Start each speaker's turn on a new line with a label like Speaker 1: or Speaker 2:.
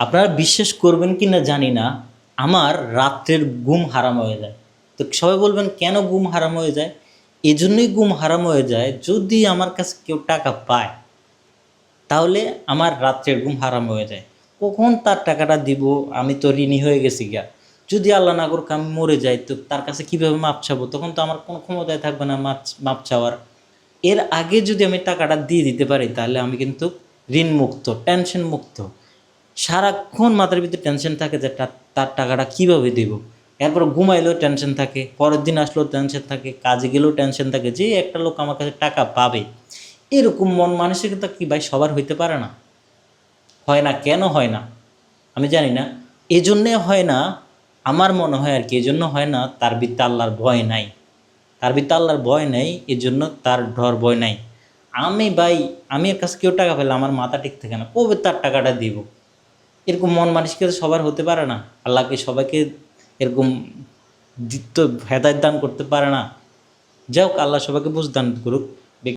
Speaker 1: আপনারা বিশ্বাস করবেন কি না জানি না, আমার রাত্রের ঘুম হারাম হয়ে যায়। তো সবাই বলবেন, কেন ঘুম হারাম হয়ে যায়? এই জন্যই ঘুম হারাম হয়ে যায় যদি আমার কাছে কেউ টাকা পায়। তাহলে আমার রাত্রের ঘুম হারাম হয়ে যায়। কখন তার টাকাটা দিব? আমি তো ঋণী হয়ে গেছি গা। যদি আল্লাহ না করুক, আমি মরে যাই, তো তার কাছে কীভাবে মাপ চাবো? তখন তো আমার কোনো ক্ষমতায় থাকবে না মাপ মাপ চাওয়ার। এর আগে যদি আমি টাকাটা দিয়ে দিতে পারি, তাহলে আমি কিন্তু ঋণ মুক্ত টেনশন মুক্ত সারাক্ষণ মাথার ভিতরে টেনশন থাকে যে তার- টাকাটা কীভাবে দেব? এরপর ঘুমাইলেও টেনশন থাকে, পরের দিন আসলেও টেনশন থাকে, কাজে গেলেও টেনশন থাকে, যে একটা লোক আমার কাছে টাকা পাবে। এরকম মন মানসিকতা কি ভাই সবার হইতে পারে না? হয় না? কেন হয় না? আমি জানি না। এই জন্যে হয় না, আমার মনে হয় আর কি এই জন্য হয় না, তার ভিত্তে আল্লাহর ভয় নাই। তার ভিত্তে আল্লাহর ভয় নেই এই জন্য তার ডর ভয় নাই। আমি ভাই, আমি এর কাছে কেউ টাকা পেলে আমার মাথা ঠিক থাকে না, কবে তার টাকাটা দিব? এরকম মন মানসিকতা সবার হতে পারে না। আল্লাহকে সবাইকে এরকম দিত্য ভেদায় দান করতে পারে না। যাই হোক, আল্লাহ সবাইকে বুঝ দান করুক।